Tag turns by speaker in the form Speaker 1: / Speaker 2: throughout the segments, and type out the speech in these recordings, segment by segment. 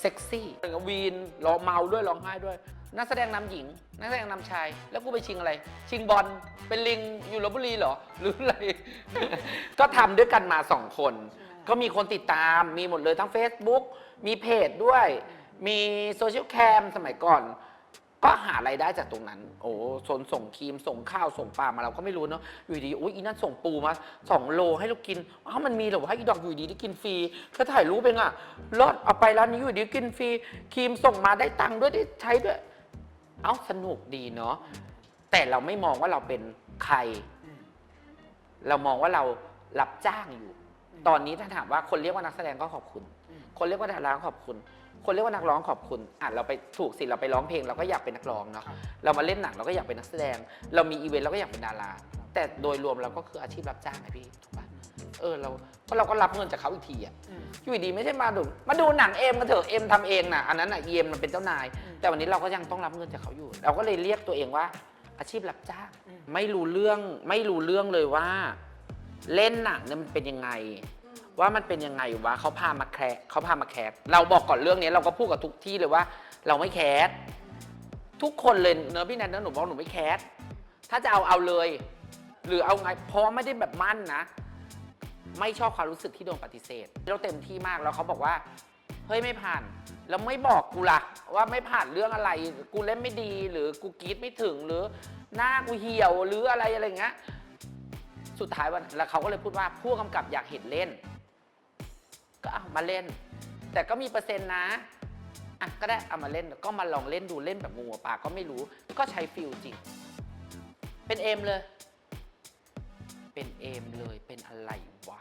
Speaker 1: เซ็กซี่วีนร้องเมาด้วยร้องไห้ด้วย นักแสดงนำหญิง นักแสดงนำชาย แล้วกูไปชิงอะไร ชิงบอล เป็นลิงอยู่ลบบุรีเหรอ หรืออะไร ก็ทำด้วยกันมาสองคน ก็มีคนติดตาม มีหมดเลยทั้ง Facebook มีเพจด้วย มีโซเชียลแคมสมัยก่อน ก็หารายได้จากตรงนั้น โอ้สนส่งครีมส่งข้าวส่งปลามาเราก็ไม่รู้เนาะอยู่ดีอุ้ยอีนั่นส่งปูมาสองโลให้เรากินอ้าวมันมีเหรอวะอีดอกอยู่ดีได้กินฟรีก็ถ่ายรูปเองอะรอดเอาไปร้านนี้อยู่ดีกินฟรีครีมส่งมาได้ตังค์ด้วยได้ใช้ด้วย เอ้าสนุกดีเนาะแต่เราไม่มองว่าเราเป็นใคร เรามองว่าเรารับจ้างอยู่ ตอนนี้ถ้าถามว่าคนเรียกว่านักแสดงก็ขอบคุณ คนเรียกว่าดาราขอบคุณ คนเรียกว่านักร้องขอบคุณอะเราไปถูกสิเราไปร้องเพลงเราก็อยากเป็นนักร้องเนาะ
Speaker 2: ครับ
Speaker 1: เรามาเล่นหนังเราก็อยากเป็นนักแสดง เรามีอีเวนต์เราก็อยากเป็นดาราแต่โดยรวมเราก็คืออาชีพรับจ้างไงพี่ถูกปะเออเราก็เราก็รับเงินจากเขาอีกทีอะอยู่ดีๆไม่ใช่มาดูมาดูหนังเอ็มกันเถอะเอ็มทำเองนะอันนั้นอะเอ็มมันเป็นเจ้านาย แต่วันนี้เราก็ยังต้องรับเงินจากเขาอยู่ เราก็เลยเรียกตัวเองว่าอาชีพรับจ้าง
Speaker 2: อืม
Speaker 1: ไม่รู้เรื่องไม่รู้เรื่องเลยว่า เล่นหนังเนี่ยมันเป็นยังไง ว่ามันเป็นยังไงวะเขาพามาแคร์เขาพามาแคสเราบอกก่อนเรื่องนี้เราก็พูดกับทุกที่เลยว่า เราไม่แคสทุกคนเลยเนอะพี่แนนเนอะหนูบอกหนูไม่แคสถ้าจะเอาเอาเลย หรือเอาไงเพราะไม่ได้แบบมั่นนะ ไม่ชอบความรู้สึกที่โดนปฏิเสธ เราเต็มที่มากแล้วเขาบอกว่าเฮ้ยไม่ผ่าน แล้วไม่บอกกูละว่าไม่ผ่านเรื่องอะไร กูเล่นไม่ดีหรือกูกรีดไม่ถึงหรือหน้ากูเหี่ยวหรืออะไรอะไรเงี้ยสุดท้ายวันแล้วเขาก็เลยพูดว่าผู้กำกับอยากเห็นเล่น มาเล่น แต่ก็มีเปอร์เซ็นต์นะอะก็ได้เอามาเล่นก็มาลองเล่นดูเล่นแบบงูปาก็ไม่รู้ก็ใช้ฟิลจริง เป็นเอมเลย เป็นเอมเลยเป็นอะไรวะ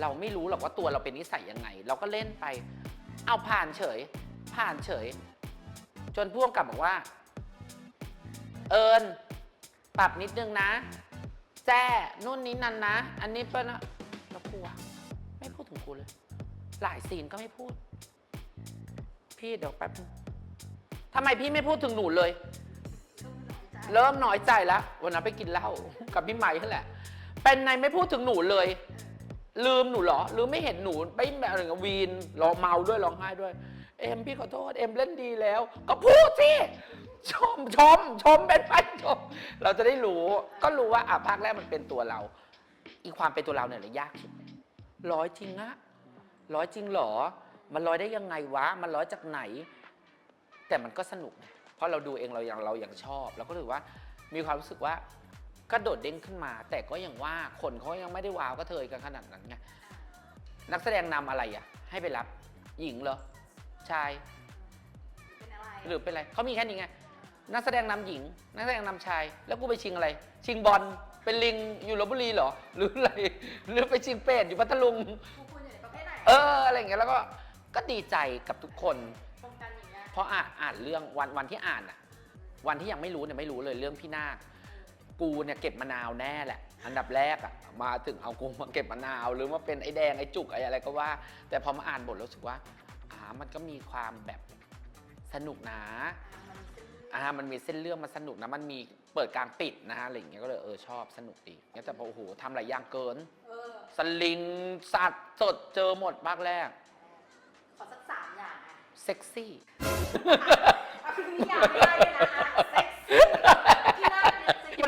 Speaker 1: เราไม่รู้หรอกว่าตัวเราเป็นนิสัยยังไง เราก็เล่นไป เอาผ่านเฉย ผ่านเฉย จนพ่วงกลับบอกว่า เอิญปรับนิดนึงนะแจ้นู่นนี้นั่นนะ อันนี้เป็นะแล้วกูอะไม่พูดถึงกูเลย หลายซีนก็ไม่พูด พี่เดี๋ยวแป๊บนึงทำไมพี่ไม่พูดถึงหนูเลย เริ่มน้อยใจแล้ววันนั้นไปกินเหล้ากับพี่ไม้นั่นแหละ เป็นไงไม่พูดถึงหนูเลย ลืมหนูเหรอหรือไม่เห็นหนูไม่แบบอย่งกับวีนร้องเมาด้วยร้องไห้ด้วย เอ็มพี่ขอโทษเอ็มเล่นดีแล้ว ก็พูดสิชมชมชมเป็นไปชม เราจะได้รู้ ก็รู้ว่าอะภาคแรกมันเป็นตัวเรา อีความเป็นตัวเราเนี่ยแหละยากสุดร้อยจริงอะ ร้อยจริงเหรอ มันร้อยได้ยังไงวะ มันร้อยจากไหน แต่มันก็สนุกไงเพราะเราดูเองเราอย่างเราอย่างชอบ เราก็ถือว่ามีความรู้สึกว่าก็โดดเด้งขึ้นมา แต่ก็ยังว่าคนเขายังไม่ได้ว้าวก็เทยกันขนาดนั้นไงนักแสดงนำอะไรอะ ให้ไปรับหญิงเหรอชายหรือเป็นอะไรเขามีแค่นี้ไงนักแสดงนำหญิง นักแสดงนำชาย แล้วกูไปชิงอะไร ชิงบอลเป็นลิงอยู่ลบบุรีเหรอ หรืออะไรหรือไปชิงเป็ดอยู่พัทลุง เอออะไรอย่างเงี้ยแล้วก็ก็ดีใจกับทุกคนเพราะอ่านอ่านเรื่องวันวันที่อ่านอะวันที่ยังไม่รู้เนี่ยไม่รู้เลยเรื่องพี่นาคกูเนี่ยเก็บมะนาวแน่แหละ อันดับแรกอะมาถึงเอากูมาเก็บมะนาว หรือว่าเป็นไอ้แดงไอ้จุกไอ้อะไรก็ว่า แต่พอมาอ่านบทแล้วรู้สึกว่าอ่ามันก็มีความแบบสนุกนะ อ่ามันมีเส้นเรื่องมันสนุกนะ มันมีเปิดกลางปิดนะฮะอะไรอย่างเงี้ยก็เลยเออชอบสนุกดีแต่พอโอ้โหทำหลายอย่างเกิน สลิง สัตว์สดเจอหมดภาคแรก
Speaker 3: ขอสักสามอย่างอะ
Speaker 1: เซ็กซี่
Speaker 3: เอาคือนิยามไม่ได้เลยนะเซ็กซี่ที่น่าเซ็กซี่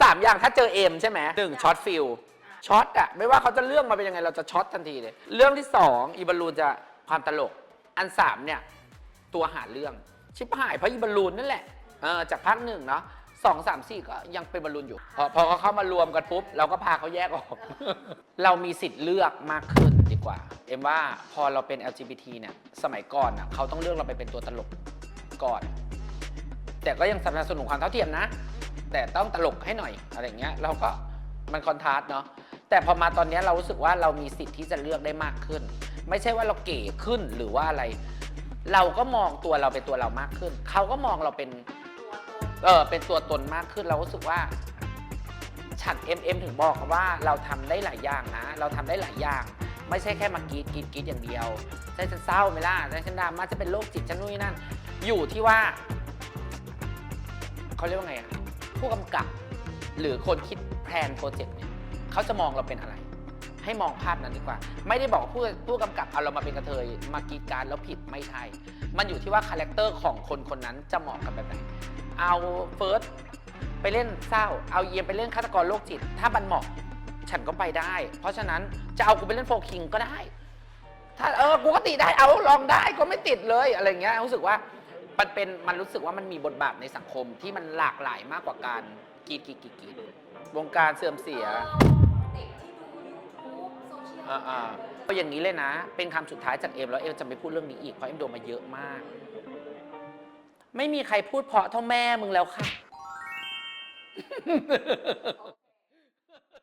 Speaker 1: สามอย่างถ้าเจอเอ็มใช่ไหมหนึ่งช็อตฟิลช็อตอะไม่ว่าเขาจะเรื่องมาเป็นยังไงเราจะช็อตทันทีเลย เรื่องที่สองอีบอลลูนจะความตลก อันสามเนี่ย ตัวหาเรื่อง ชิบหายเพราะอีบอลลูนนั่นแหละเออจากภาคหนึ่งเนาะ สองสามสี่ก็ยังเป็นบอลลูนอยู่ พอพอเขาเข้ามารวมกันปุ๊บ เราก็พาเขาแยกออก เรามีสิทธิ์เลือกมากขึ้นดีกว่า เอ็มว่าพอเราเป็น LGBT เนี่ยสมัยก่อนอะเขาต้องเลือกเราไปเป็นตัวตลกก่อน แต่ก็ยังสนับสนุนความเท่าเทียมนะ แต่ต้องตลกให้หน่อยอะไรเงี้ยเราก็มันคอนทราสต์เนาะแต่พอมาตอนนี้เรารู้สึกว่าเรามีสิทธิ์ที่จะเลือกได้มากขึ้น ไม่ใช่ว่าเราเก๋ขึ้นหรือว่าอะไร เราก็มองตัวเราเป็นตัวเรามากขึ้น เขาก็มองเราเป็น เออเป็นตัวตนมากขึ้นเรารู้สึกว่าฉันเอ็มเอ็มถึงบอกว่าเราทำได้หลายอย่างนะ เราทำได้หลายอย่าง ไม่ใช่แค่มากรีดกรีดกรีดอย่างเดียวใช่ฉันเศร้าไหมล่ะใช่ฉันดราม่าจะเป็นโรคจิตฉันนู่นนั่น อยู่ที่ว่าเขาเรียกว่าไงอะผู้กำกับ หรือคนคิดแพลนโปรเจกต์เนี่ยเขาจะมองเราเป็นอะไร ให้มองภาพนั้นดีกว่า ไม่ได้บอกผู้ผู้กำกับเอาเรามาเป็นกระเทยมากีดการแล้วผิดไม่ใช่ มันอยู่ที่ว่าคาแรคเตอร์ของคนคนนั้นจะเหมาะกับแบบไหน เอาเฟิร์สไปเล่นเศร้า เอาเยียมไปเล่นฆาตกรโรคจิต ถ้ามันเหมาะฉันก็ไปได้ เพราะฉะนั้นจะเอากูไปเล่นโฟคิงก็ได้ ถ้าเออกูก็ติได้เอาลองได้ก็ไม่ติดเลยอะไรเงี้ยรู้สึกว่ามันเป็นมันรู้สึกว่ามันมีบทบาทในสังคมที่มันหลากหลายมากกว่าการกรีดกรีดกรีดกรีดวงการเสื่อมเสีย
Speaker 3: เด็กที่ดู YouTube โซเชียล
Speaker 1: อ่าๆก็อย่างนี้เลยนะ เป็นคำสุดท้ายจากเอ็มแล้วเอ็มจะไม่พูดเรื่องนี้อีก เพราะเอ็มโดนมาเยอะมาก ไม่มีใครพูดเพราะเท่าแม่มึงแล้วค่ะ